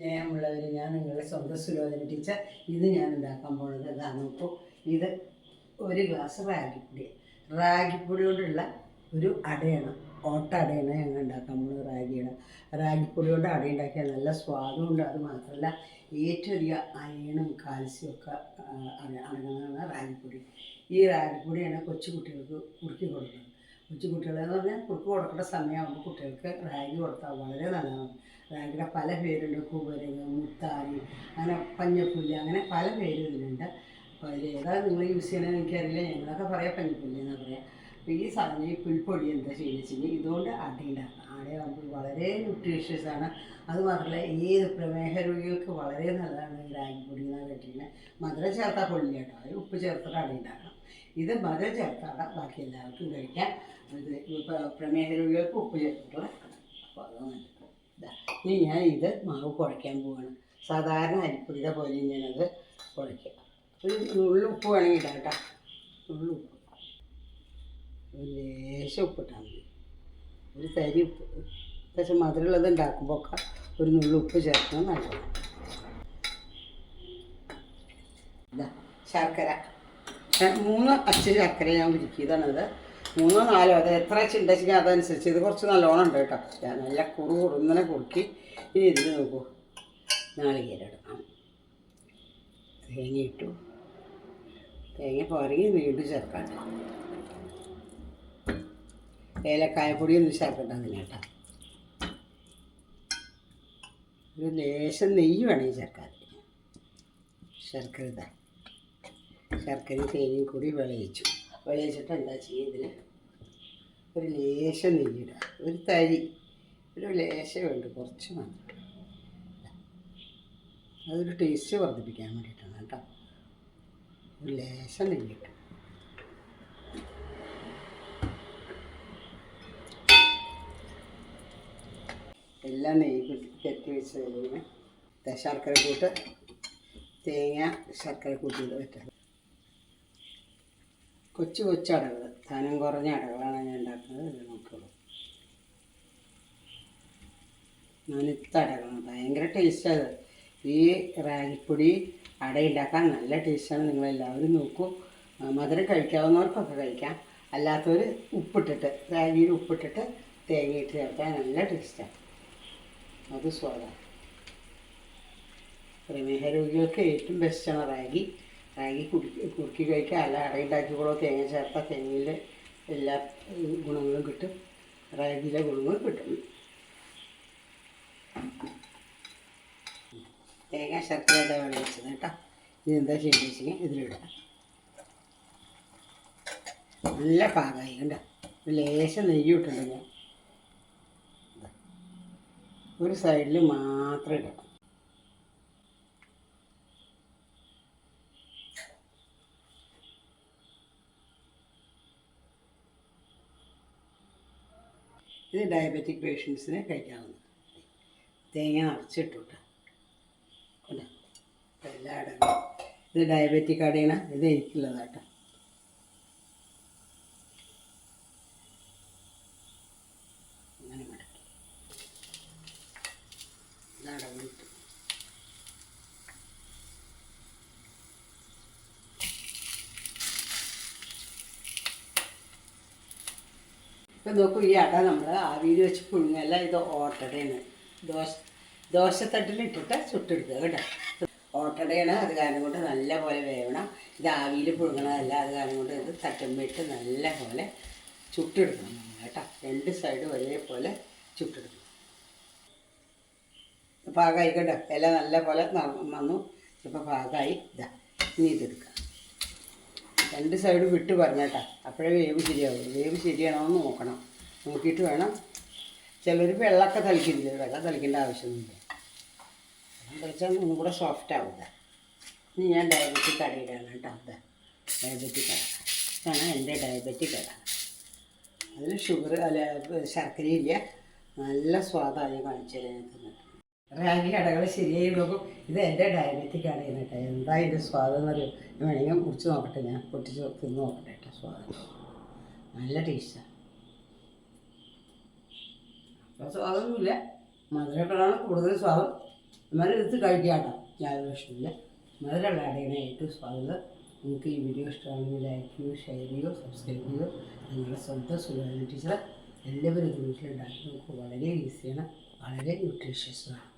സ്നേഹമുള്ളവർ ഞാൻ നിങ്ങളുടെ സ്വന്തം സുലോചന ടീച്ചർ. ഇത് ഞാൻ ഉണ്ടാക്കാൻ പോകുന്നത് ഇതാണ് നോക്കൂ ഇത് ഒരു ഗ്ലാസ് റാഗിപ്പൊടി. റാഗിപ്പൊടി കൊണ്ടുള്ള ഒരു അടയാണ്. ഓട്ട അടയാണ് ഞങ്ങൾ ഉണ്ടാക്കാൻ പോകുന്നത് റാഗിയുടെ റാഗിപ്പൊടി കൊണ്ട് അട ഉണ്ടാക്കിയാൽ നല്ല സ്വാദമുണ്ട് അത് മാത്രമല്ല ഏറ്റവും വലിയ അയണും കാൽസ്യവും ഒക്കെ അടങ്ങുന്നതാണ് റാഗിപ്പൊടി. ഈ റാഗിപ്പൊടിയാണ് കൊച്ചു കുട്ടികൾക്ക് കുറുക്കി കൊടുക്കുന്നത്. കൊച്ചു കുട്ടികളെന്ന് പറഞ്ഞാൽ കുറുക്ക് കൊടുക്കേണ്ട സമയമാകുമ്പോൾ കുട്ടികൾക്ക് റാഗി കൊടുത്താൽ വളരെ നല്ലതാണ്. റാഗിയുടെ പല പേരുണ്ട്. കുബരക മുത്താരി അങ്ങനെ പഞ്ഞപ്പുല്ല് അങ്ങനെ പല പേര് ഇതിലുണ്ട്. അപ്പോൾ അതിലേതാണ് നിങ്ങൾ യൂസ് ചെയ്യണമെന്ന് എനിക്കറിയില്ല. ഞങ്ങളൊക്കെ പറയാം പഞ്ഞപ്പുല്ലെന്നാണ് പറയാം. ഈ സാധനം ഈ പുൽപ്പൊടി എന്താ ചെയ്യുന്നത് ഇതുകൊണ്ട് അട ഉണ്ടാക്കാം അടയാകുമ്പോൾ വളരെ ന്യൂട്രീഷ്യസ് ആണ്. അത് മാത്രമല്ല ഏത് പ്രമേഹ രോഗികൾക്ക് വളരെ നല്ലതാണ് ഈ റാഗിപ്പൊടി എന്നാണ് കേട്ടിരിക്കുന്നത്. മധുരം ചേർത്താൽ കൊള്ളില്ല കേട്ടോ. അത് ഉപ്പ് ചേർത്തിട്ട് അട ഇത് മധുരം ചേർത്താതെ ബാക്കി എല്ലാവർക്കും കഴിക്കാം. ഇത് പ്രമേഹ രോഗികൾക്ക് ഉപ്പ് ചേർത്തിട്ടുള്ള അപ്പോൾ അത് നല്ലത് ഇനി ഞാൻ ഇത് മാവ് കുഴയ്ക്കാൻ പോവാണ്. സാധാരണ അരിപ്പൊടിയുടെ പോലെ ഞാനത് കുഴയ്ക്കുക ഒരു ഉള്ളുപ്പ് വേണമെങ്കിൽ ഇടാം കേട്ടോ. നുള്ളു ഉപ്പ്. ഒരു ലേശം ഉപ്പിട്ടാൽ മതി. ഒരു തരി ഉപ്പ് പക്ഷെ മധുരമുള്ളത് ഉണ്ടാക്കുമ്പോൾ ഒക്കെ ഒരു നുള്ളു ഉപ്പ് ചേർക്കുന്നത് നല്ലതാണ്. ശർക്കര. മൂന്ന് അച്ച ശർക്കര ഞാൻ ഉരുക്കിയതാണത് മൂന്നോ നാലോ അത് എത്ര ചിണ്ടച്ചിക്ക് അതനുസരിച്ച്. ഇത് കുറച്ച് നല്ലോണം ഉണ്ട് കേട്ടോ. ഞാൻ നല്ല കുറു കുറുന്നനെ കുറുക്കി ഇനി ഇതിൽ നോക്കൂ. നാളികേരം ഇടണം. തേങ്ങ ഇട്ടു. തേങ്ങ പോരെങ്കിൽ വീണ്ടും ചേർക്കാം കേട്ടോ ഏലക്കായപ്പൊടി ഒന്നും ചേർക്കണ്ട അതിന് കേട്ടോ. ഒരു ലേശം നെയ്യ് വേണമെങ്കിൽ ചേർക്കാൻ ശർക്കര. ഇതാ. തേങ്ങയും കൂടി വിളയിച്ചു. വിളയിച്ചിട്ട് എന്താ ചെയ്യുക ഇതിൽ ഒരു ലേശം നെയ്യിടുക ഒരു തരി. ഒരു ലേശം ഉണ്ട് കുറച്ച് മാത്രം. അതൊരു ടേസ്റ്റ് വർദ്ധിപ്പിക്കാൻ വേണ്ടിയിട്ടാണ് കേട്ടോ. ഒരു ലേശം നെയ്യിട്ട് എല്ലാം നെയ്യ് കെട്ടി വെച്ച് കഴിഞ്ഞ് ശർക്കര കൂട്ട് തേങ്ങ ശർക്കര കൂട്ടിയത് വെച്ചത് കൊച്ചു കൊച്ചു അടകൾ ധനം കുറഞ്ഞ അടകളാണ് ഞാൻ ഉണ്ടാക്കുന്നത് ഇത് നോക്കുള്ളൂ. നനുത്ത അടകളാണ് ഭയങ്കര ടേസ്റ്റാണ് ഈ റാഗിപ്പൊടി അട ഉണ്ടാക്കാൻ നല്ല ടേസ്റ്റാണ് നിങ്ങളെല്ലാവരും നോക്കൂ. മധുരം കഴിക്കാവുന്നവർക്കൊക്കെ കഴിക്കാം. അല്ലാത്തവർ ഉപ്പിട്ടിട്ട് റാഗിയിൽ ഉപ്പിട്ടിട്ട് തേങ്ങയിട്ട് ചേർത്താൽ നല്ല ടേസ്റ്റാണ് അത് സ്വാദാണ് പ്രമേഹ രോഗികൾക്ക് ഏറ്റവും ബെസ്റ്റാണ് റാഗി. റാഗി കുടുക്കി കുറുക്കി കഴിക്കുക. അല്ല അടയുണ്ടാക്കിക്കോളോ തേങ്ങ ചേർത്താൽ തേങ്ങയിലെ എല്ലാ ഗുണങ്ങളും കിട്ടും. റാഗിയിലെ ഗുണങ്ങൾ കിട്ടും. തേങ്ങ ശർക്കര ഇതാ വെച്ചത് കേട്ടോ? ഇതെന്താ ചെയ്യുന്നത് വെച്ചാൽ ഇതിലിടാം നല്ല പാകമായി കണ്ടോ? ലേശം നെയ്യ് ഇട്ടുണ്ട് ഞാൻ. ഒരു സൈഡിൽ മാത്രം ഇടാം ഇത് ഡയബറ്റിക് പേഷ്യൻസിന് കഴിക്കാവുന്ന തേങ്ങ നിറച്ചിട്ടു കേട്ടോ കണ്ടോ? എല്ലാ അടങ്ങും ഇത് ഡയബറ്റിക് അടയണ ഇത് എനിക്കുള്ളതാട്ടോ അങ്ങനെ മടക്കി ഇത് അടങ്ങിട്ടു ഇപ്പം നോക്കൂ ഈ അട നമ്മൾ ആവിയിൽ വെച്ച് പുഴുങ്ങല്ല ഇത് ഓട്ടടയാണ്. ദോശ ദോശത്തട്ടിലിട്ടിട്ട് ചുട്ടെടുക്കുക കേട്ടോ. ഓട്ടടയാണ് അത് കാരണം കൊണ്ട് നല്ല പോലെ വേവണം. ഇത് ആവിയിൽ പുഴുങ്ങണതല്ല അത് കാരണം കൊണ്ട് ഇത് തട്ടുമ്പിട്ട് നല്ല പോലെ ചുട്ടെടുക്കണം കേട്ടോ. രണ്ട് സൈഡ് ഒരേപോലെ ചുട്ടെടുക്കണം. പാകമായി കേട്ടോ. ഇല നല്ല പോലെ വന്നു. ഇപ്പോൾ പാകമായി ഇതാ ഇനി ഇതെടുക്കാം. രണ്ട് സൈഡ് വിട്ട് പറഞ്ഞേട്ടാ. അപ്പോഴേ വേവ് ശരിയാവും. വേവ് ശരിയാണോന്ന് നോക്കണം. നോക്കിയിട്ട് വേണം. ചിലർ വെള്ളമൊക്കെ തളിക്കുന്നില്ല വെള്ളം തളിക്കേണ്ട ആവശ്യമൊന്നുമില്ല. വെള്ളം വെച്ചാൽ ഒന്നും കൂടെ സോഫ്റ്റ് ആവില്ല ഇനി ഞാൻ ഡയബറ്റിക് കടയിലാണ് കേട്ടോ അത് ഡയബറ്റിക് കട. ഇതാണ് എന്റെ ഡയബറ്റിക് കട. അതിൽ ഷുഗർ അല്ല ശർക്കരയില്ല. നല്ല സ്വാദാണ് ഞാൻ കാണിച്ചു തരാൻ റാഗി കടകൾ ശരിയായി നോക്കും ഇത് എന്റെ ഡയബറ്റിക് ആണ് കേട്ടോ. എന്താ ഇതിന്റെ സ്വാദം ഞാൻ വേണമെങ്കിൽ മുറിച്ച് നോക്കട്ടെ ഞാൻ പൊട്ടിച്ച് തിന്ന് നോക്കട്ടെ കേട്ടോ സ്വാദം. നല്ല ടേസ്റ്റാണ് അപ്പോൾ സ്വാദമൊന്നുമില്ല മധുരപ്പെടാണ് കൂടുതൽ സ്വാദം. എന്നാലും എടുത്ത് കഴിക്കാട്ടോ യാതൊരു പ്രശ്നമില്ല മധുരമുള്ള അടയാണ് ഏറ്റവും സ്വാദം നിങ്ങൾക്ക് ഈ വീഡിയോ ഇഷ്ടമാണെങ്കിൽ ലൈക്ക് ചെയ്യൂ ഷെയർ ചെയ്യൂ സബ്സ്ക്രൈബ് ചെയ്യൂ. നിങ്ങളുടെ സ്വന്തം സുഖമാണ് ടീച്ചർ എല്ലാവരും വീട്ടിലുണ്ടാക്കി നമുക്ക് വളരെ ഈസിയാണ് വളരെ ന്യൂട്രീഷ്യസുമാണ്